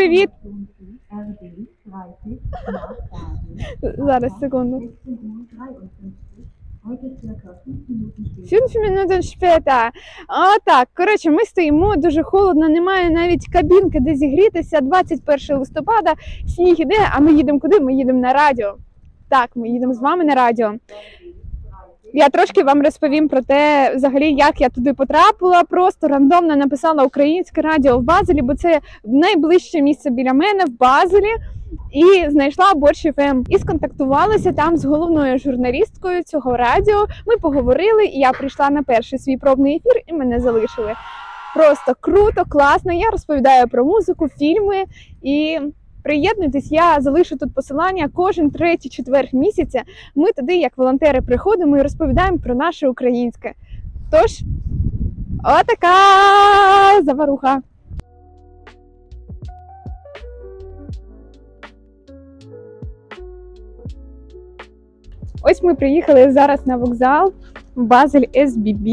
привіт. Зараз, секунду. О, так, коротше, ми стоїмо, дуже холодно, немає навіть кабінки, де зігрітися. 21 листопада, сніг іде, а ми їдемо куди? Ми їдемо на радіо. Так, ми їдемо з вами на радіо. Я трошки вам розповім про те, взагалі, як я туди потрапила. Просто рандомно написала українське радіо в Базелі, бо це найближче місце біля мене в Базелі. І знайшла Борщ ФМ і сконтактувалася там з головною журналісткою цього радіо. Ми поговорили, і я прийшла на перший свій пробний ефір, і мене залишили. Просто круто, класно. Я розповідаю про музику, фільми і приєднуйтесь. Я залишу тут посилання кожен третій четвер місяця. Ми туди, як волонтери, приходимо і розповідаємо про наше українське. Тож, отака заваруха. Ось ми приїхали зараз на вокзал Базель СББ.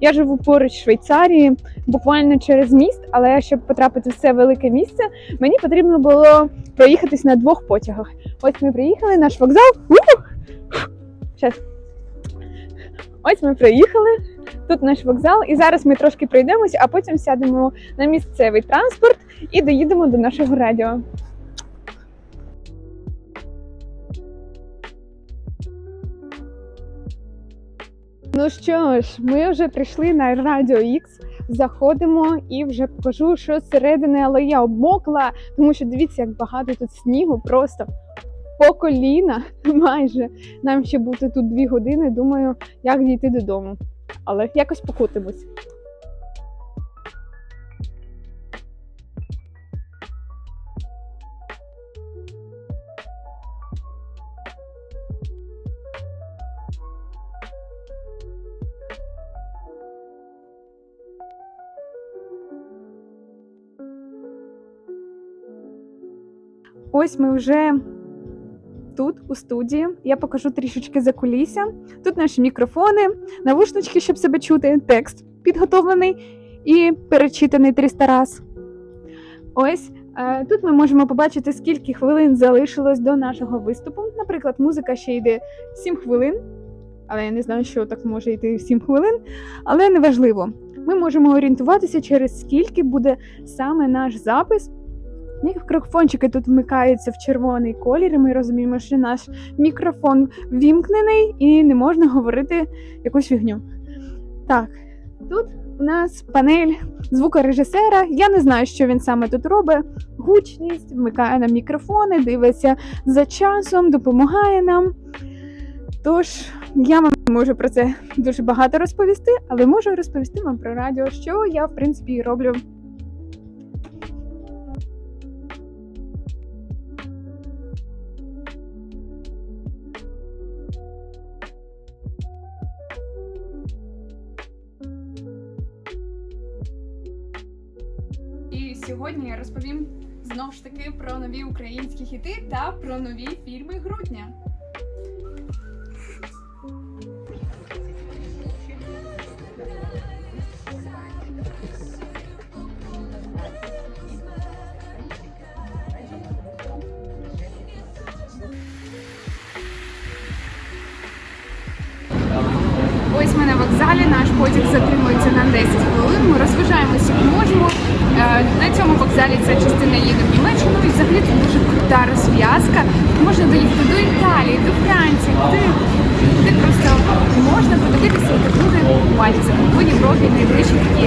Я живу поруч в Швейцарії, буквально через міст, але щоб потрапити в це велике місце, мені потрібно було проїхатись на двох потягах. Ось ми приїхали, наш вокзал. Щас. Ось ми приїхали. Тут наш вокзал, і зараз ми трошки пройдемось, а потім сядемо на місцевий транспорт і доїдемо до нашого радіо. Ну що ж, ми вже прийшли на Радіо X, заходимо і вже покажу, що зсередини, але я обмокла, тому що дивіться, як багато тут снігу, просто по коліна майже. Нам ще бути тут дві години. Думаю, як дійти додому. Але якось покутимось. Ось ми вже тут, у студії. Я покажу трішечки за кулісся. Тут наші мікрофони, навушнички, щоб себе чути, текст підготовлений і перечитаний 300 раз. Ось е, тут ми можемо побачити, скільки хвилин залишилось до нашого виступу. Наприклад, музика ще йде 7 хвилин, але я не знаю, що так може йти 7 хвилин, але неважливо. Ми можемо орієнтуватися, через скільки буде саме наш запис. Мікрофончики тут вмикаються в червоний колір, і ми розуміємо, що наш мікрофон вімкнений і не можна говорити якусь фігню. Так, тут у нас панель звукорежисера. Я не знаю, що він саме тут робить. Гучність, вмикає нам мікрофони, дивиться за часом, допомагає нам. Тож, я вам не можу про це дуже багато розповісти, але можу розповісти вам про радіо, що я, в принципі, роблю сьогодні я розповім знову ж таки про нові українські хіти та про нові фільми грудня. На вокзалі, наш потяг затримується на 10 хвилин. Ми розважаємося, як можемо. Е, На цьому вокзалі ця частина їде в Німеччину і взагалі тут дуже крута розв'язка. Можна доїхати до Італії, до Франції, куди, куди просто можна подивитися як люди бачаться по Європі найближчі такі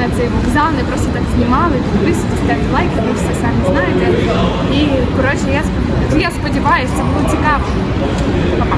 на цей вокзал, не просто так знімали, підписуйтесь, ставте лайки, ви все самі знаєте. І коротше, я, спод- я сподіваюся, це було цікаво. Па-па.